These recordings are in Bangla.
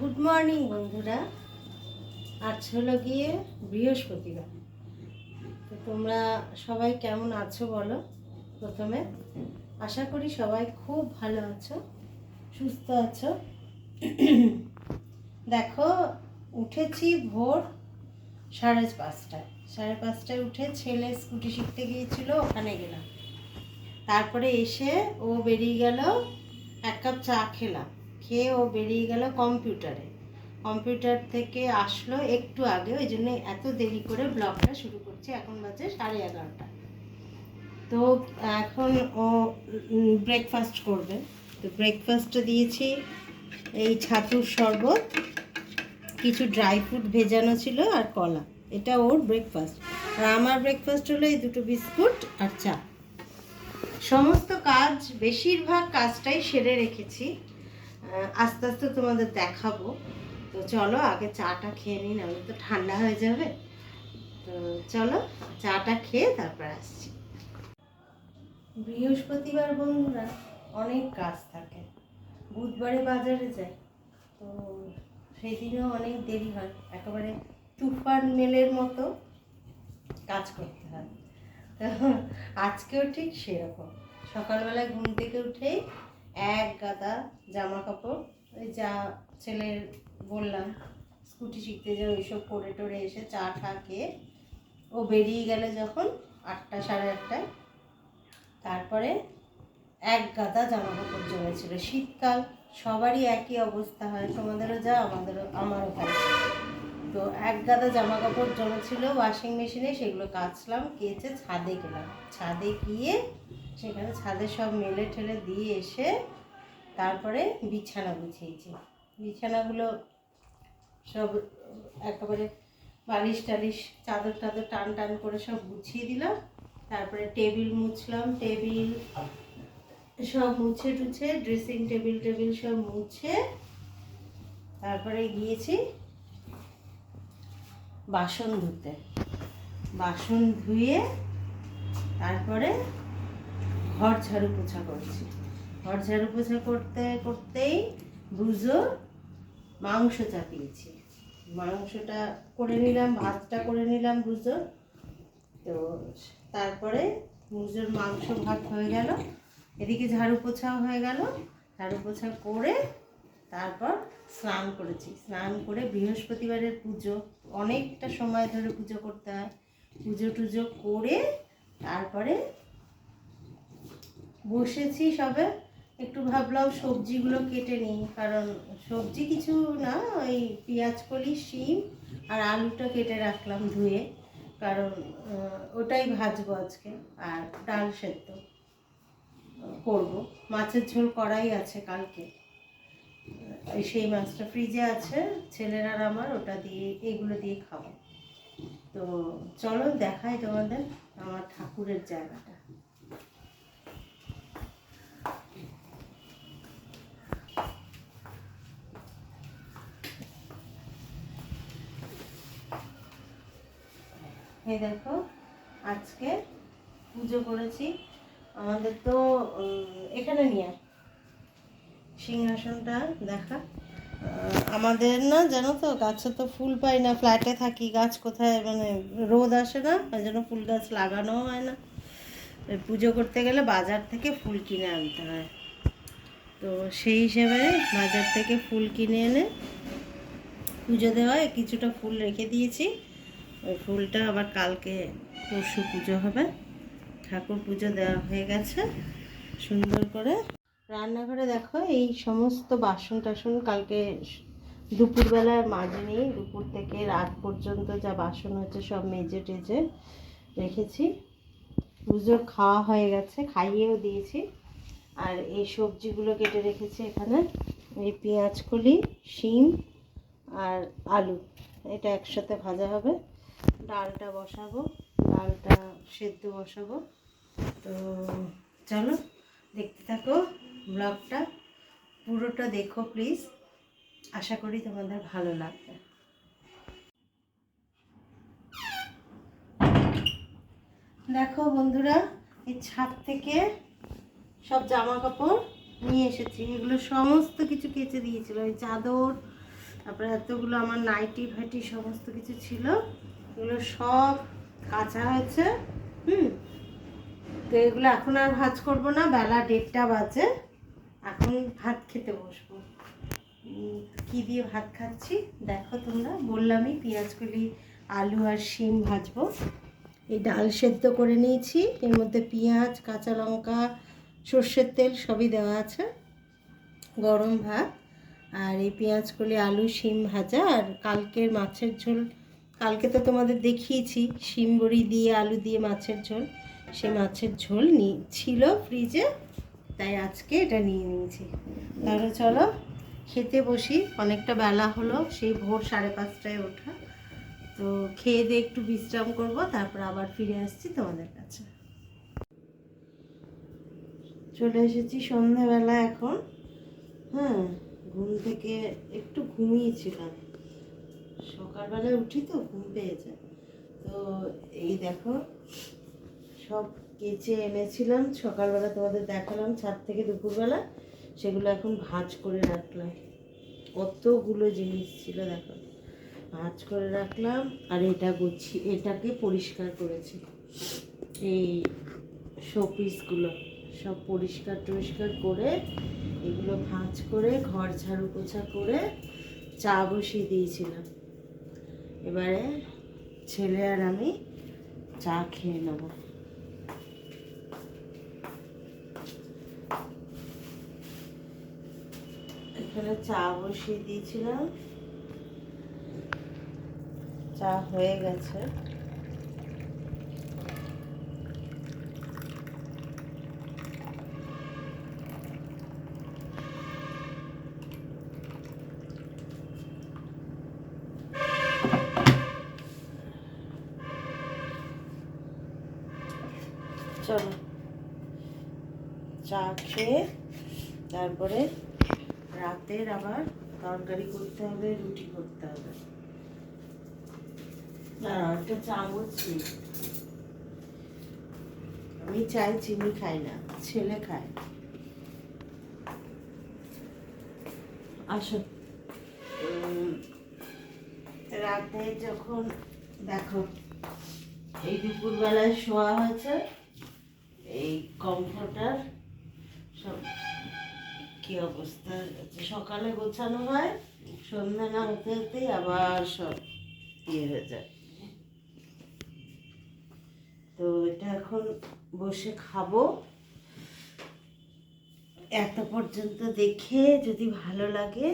গুড মর্নিং বন্ধুরা। আজ হলো গিয়ে বৃহস্পতিবার। তো তোমরা সবাই কেমন আছো বলো প্রথমে? আশা করি সবাই খুব ভালো আছো, সুস্থ আছো। দেখো, উঠেছি ভোর সাড়ে পাঁচটায়। সাড়ে পাঁচটায় উঠে ছেলে স্কুটি শিখতে গিয়েছিল, ওখানে গেলাম। তারপরে এসে ও বেরিয়ে গেল, এক কাপ চা খেলাম। খেয়ে ও বেরিয়ে গেল কম্পিউটারে। কম্পিউটার থেকে আসলো একটু আগে, ওই জন্য এত দেরি করে ব্লগটা শুরু করছে। এখন বাজে সাড়ে এগারোটা। তো এখন ও ব্রেকফাস্ট করবে। তো ব্রেকফাস্টে দিয়েছি এই ছাতুর শরবত, কিছু ড্রাই ফ্রুট ভেজানো ছিল আর কলা। এটা ওর ব্রেকফাস্ট আর আমার ব্রেকফাস্ট হলো এই দুটো বিস্কুট আর চা। সমস্ত কাজ, বেশিরভাগ কাজটাই সেরে রেখেছি। আস্তে আস্তে তোমাদের দেখাবো। তো চলো, আগে চাটা খেয়ে নিন আমি তো ঠান্ডা হয়ে যাবে। তো চলো, চাটা খেয়ে তারপর আসছি। বৃহস্পতিবার বন্ধুরা, অনেক কাজ থাকে। বুধবারে বাজারে যাই, তো সেদিনও অনেক দেরি হয়। একেবারে তুফান মেলের মতো কাজ করতে হয়। আজকেও ঠিক সেরকম। সকালবেলা ঘুম থেকে উঠেই এক গাদা জামা কাপড় ওই যা ছেলের বললাম, স্কুটি শিখতে যে ওইসব পরে টরে এসে চা টা খেয়ে ও বেরিয়ে গেলে যখন আটটা সাড়ে আটটায়। তারপরে এক গাদা জামা কাপড় জমেছিল। শীতকাল, সবারই একই অবস্থা হয়, তোমাদেরও যা, আমাদেরও, আমারও তাই। তো এক গাদা জামা কাপড় জমেছিল ওয়াশিং মেশিনে সেগুলো কাচলাম, কেচে ছাদে গেলাম। ছাদে গিয়ে সেখানে ছাদে সব মেলে ঠেলে দিয়ে এসে তারপরে বিছানা গুছিয়েছি। বিছানাগুলো সব একেবারে বালিশ টালিশ, চাদর টাদর টান টান করে সব গুছিয়ে দিলাম। তারপরে টেবিল মুছলাম, টেবিল সব মুছে টুছে, ড্রেসিং টেবিল টেবিল সব মুছে, তারপরে গিয়েছি বাসন ধুতে। বাসন ধুয়ে তারপরে ঘর ঝাড়ু পোছা করছি। ঘর ঝাড়ু পোছা করতে করতেই বুঝো মাংস চাপিয়েছি। মাংসটা করে নিলাম, ভাতটা করে নিলাম বুঝো তো তারপরে মুজোর মাংস ভাত হয়ে গেল। এদিকে ঝাড়ু পোছাও হয়ে গেল। ঝাড়ু পোছা করে তারপর স্নান করেছি। স্নান করে বৃহস্পতিবারের পুজো। অনেকটা সময় ধরে পুজো করতে হয়। পুজো টুজো করে তারপরে বসেছি সবে, একটু ভাবলাম সবজিগুলো কেটে নিই, কারণ সবজি কিছু না, ওই পেঁয়াজ কলি, শিম আর আলুটা কেটে রাখলাম ধুয়ে, কারণ ওটাই ভাজবো আজকে, আর ডাল সেদ্ধ করব। মাছের ঝোল করাই আছে কালকে। সেই মাছটা ফ্রিজে আছে, ছেলেরা আমার, ওটা দিয়ে, এগুলো দিয়ে খাব। তো চলো দেখাই তোমাদের আমার ঠাকুরের জায়গাটা। এই দেখো, আজকে পুজো করেছি। আমাদের তো এখানে নিয়ে সিংহাসনটা দেখা। আমাদের না, জানো তো, গাছে তো ফুল পাই না ফ্ল্যাটে থাকি, গাছ কোথায় মানে রোদ আসে না, ওই জন্য ফুল গাছ লাগানো হয় না। পুজো করতে গেলে বাজার থেকে ফুল কিনে আনতে হয়। তো সেই হিসেবে বাজার থেকে ফুল কিনে এনে পুজো দেওয়ায় কিছুটা ফুল রেখে দিয়েছি। ওই ফুলটা আবার কালকে পরশু পুজো হবে। ঠাকুর পুজো দেওয়া হয়ে গেছে সুন্দর করে। রান্নাঘরে দেখো এই সমস্ত বাসন টাসন কালকে স- মাঝে মাজিনি, দুপুর থেকে রাত পর্যন্ত যা বাসন হচ্ছে সব মেজে টেজে রেখেছি। পুজোর খাওয়া হয়ে গেছে, খাইয়েও দিয়েছি। আর এই সবজিগুলো কেটে রেখেছি এখানে। এই পেঁয়াজ কলি শিম আর আলু, এটা একসাথে ভাজা হবে। ডালটা বসাবো, ডালটা সেদ্ধ বসাবো। তো চলো, দেখতে থাকো ব্লগটা। পুরোটা দেখো প্লিজ আশা করি তোমাদের ভালো লাগবে। দেখো বন্ধুরা, এই ছাদ থেকে সব জামা কাপড় নিয়ে এসেছি। এগুলো সমস্ত কিছু কেচে দিয়েছিল। এই চাদর, তারপরে এতগুলো আমার নাইটি ফাইটি সমস্ত কিছু ছিল। এগুলো সব কাঁচা হয়েছে, হুম? তো এগুলো এখন আর ভাজ করব না, বেলা দেড়টা বাজে। এখন ভাত খেতে বসবো। কি দিয়ে ভাত খাচ্ছি? দেখো তোমরা, বললামই পেঁয়াজগুলি আলু আর শিম ভাজবো। এই ডাল সেদ্ধ করে নিয়েছি, এর মধ্যে পেঁয়াজ, কাঁচা লঙ্কা, সর্ষের তেল সবই দেওয়া আছে, গরম ভাত। আর এই পেঁয়াজ, কলি, আলু, শিম ভাজা, আর কালকের মাছের ঝোল কালকে তো তোমাদের দেখিয়েছি শিম বড়ি দিয়ে আলু দিয়ে মাছের ঝোল। সে মাছের ঝোল ছিল ফ্রিজে, তাই আজকে এটা নিয়ে নিয়েছি। তাহলে চলো, খেতে বসি, অনেকটা বেলা হলো, সেই ভোর সাড়ে পাঁচটায় ওঠা। তো খেয়ে দিয়ে একটু বিশ্রাম করব, তারপর আবার ফিরে আসছি তোমাদের কাছে। চলে এসেছি সন্ধ্যাবেলা এখন। হ্যাঁ ঘুম থেকে একটু ঘুমিয়েছিলাম। সকালবেলায় উঠি তো, ঘুম পেয়ে যায়। তো এই দেখো, সব কেচে এনেছিলাম, সকালবেলা তোমাদের দেখালাম ছাদ থেকে দুপুরবেলা, সেগুলো এখন ভাঁজ করে রাখলাম। কতগুলো জিনিস ছিল দেখো। ভাঁজ করে রাখলাম, আর এটা গুছি, এটাকে পরিষ্কার করেছি। এই শোপিসগুলো সব পরিষ্কার টরিষ্কার করে, এগুলো ভাঁজ করে, ঘর ঝাড়ু পোছা করে, চা বসিয়ে দিয়েছিলাম। এবারে ছেলে আর আমি চা খেয়ে নেব। এখানে চা বসিয়ে দিয়েছিলাম। চা হয়ে গেছে। চলো। চা খেয়ে তারপরে রাতের আবার তরকারি করতে হবে, রুটি করতে হবে। একটা চামচ নেই। আমি চাই চিনি খাই না, ছেলে খায়। আসো। রাতে যখন দেখো এই দুপুরবেলায় শোয়া হয়েছে এই কমফোর্টার, সব কি অবস্থা? হচ্ছে সকালে গোছানো হয়, সন্ধ্যা না হতে হতেই আবার সব ইয়ে হয়ে যায়। তো এটা এখন বসে খাব। এত পর্যন্ত দেখে যদি ভালো লাগে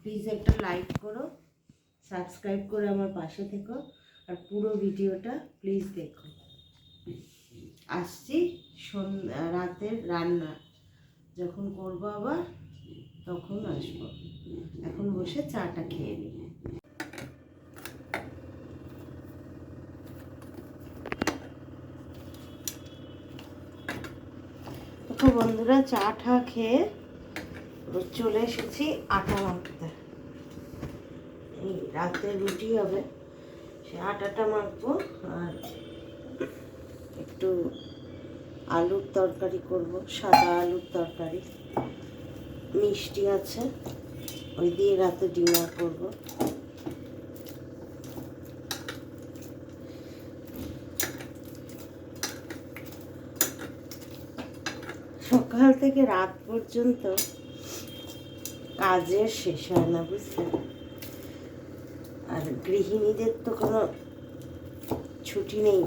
প্লিজ একটা লাইক করো সাবস্ক্রাইব করে আমার পাশে থেকো, আর পুরো ভিডিওটা প্লিজ দেখো। আসছি সন্ধ্যা রাতের রান্না। যখন করব আবার, তখন আসব। এখন বসে চাটা খেয়ে নিই। তো বন্ধুরা, চা টা খেয়ে চলে এসেছি আটা মাখতে। রাতে রুটি হবে সে আটাটা মাখবো আর একটু আলুর তরকারি করব, সাদা আলুর তরকারি। মিষ্টি আছে, ওই দিয়ে রাতে ডিনার করব। সকাল থেকে রাত পর্যন্ত কাজের শেষ হয় না, বুঝলে? আর গৃহিণীদের তো কোনো ছুটি নেই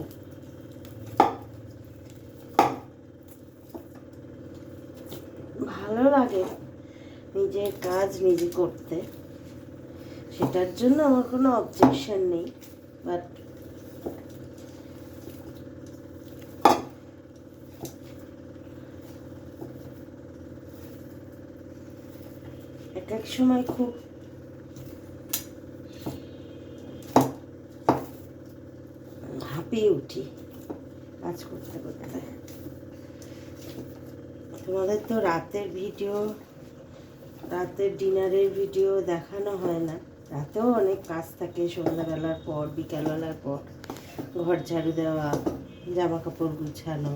ভালো লাগে। নিজের কাজ নিজে করতে। সেটার জন্য আমার কোনো অবজেকশন নেই বাট এক এক সময় খুব হাঁপিয়ে উঠি কাজ করতে করতে। তোমাদের তো রাতের ভিডিও, রাতের ডিনারের ভিডিও দেখানো হয় না। রাতেও অনেক কাজ থাকে, সন্ধ্যাবেলার পর, বিকালবেলার পর। ঘর ঝাড়ু দেওয়া জামা কাপড় গুছানো।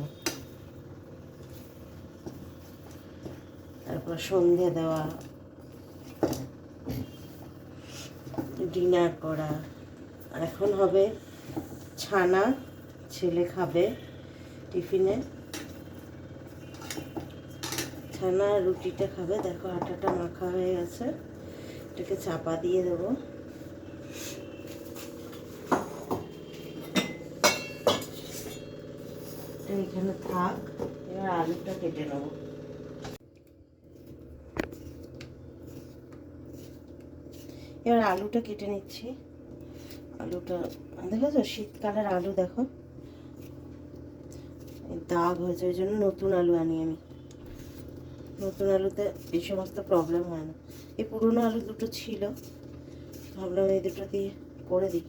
তারপর সন্ধে দেওয়া। ডিনার করা। এখন হবে ছানা, ছেলে খাবে টিফিনে। ছানা রুটিটা খাবে। দেখো আটাটা মাখা হয়ে গেছে। এটাকে চাপা দিয়ে দেবো। এখানে থাক। এবার আলুটা কেটে নেব। এবার আলুটা কেটে নিচ্ছি। আলুটা, দেখেছ? শীতকালের আলু দেখো। দাগ হয়েছে, ওই জন্য নতুন আলু আনি আমি। নতুন আলুতে এই সমস্ত প্রবলেম হয় না। এই পুরনো আলু দুটো ছিল, ভাবলাম এই দুটো দিয়ে করে দিই।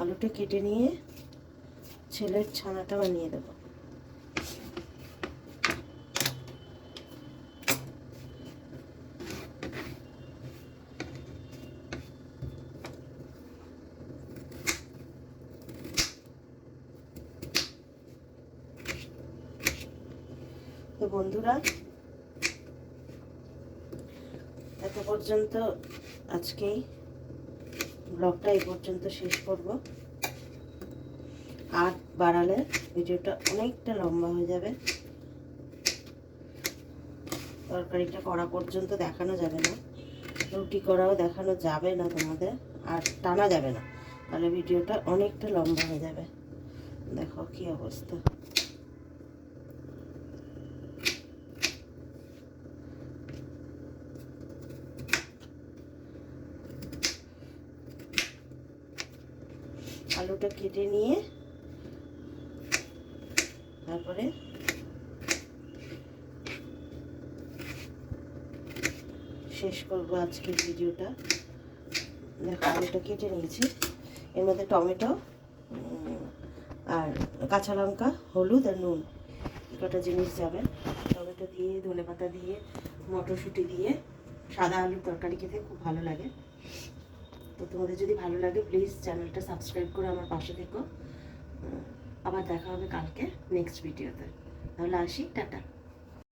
আলুটা কেটে নিয়ে ছেলের ছানাটা বানিয়ে দেবো তো বন্ধুরা, এত পর্যন্ত আজকেই ব্লগটা এই পর্যন্ত শেষ করব। আর বাড়ালে ভিডিওটা অনেকটা লম্বা হয়ে যাবে। তরকারিটা করা পর্যন্ত দেখানো যাবে না। রুটি করাও দেখানো যাবে না তোমাদের, আর টানা যাবে না। তাহলে ভিডিওটা অনেকটা লম্বা হয়ে যাবে। দেখো কি অবস্থা। আলুটা কেটে নিয়ে তারপরে শেষ করব আজকের ভিডিওটা। দেখো আলুটা কেটে নিয়েছি। এর মধ্যে টমেটো আর কাঁচা লঙ্কা, হলুদ আর নুন কটা জিনিস যাবে। টমেটো দিয়ে ধনে পাতা দিয়ে, মটরশুঁটি দিয়ে, সাদা আলুর তরকারি খেতে খুব ভালো লাগে। তো তোমাদের যদি ভালো লাগে প্লিজ চ্যানেলটা সাবস্ক্রাইব করে আমার পাশে থেকো। আবার দেখা হবে কালকে নেক্সট ভিডিওতে তাহলে আসি, টাটা।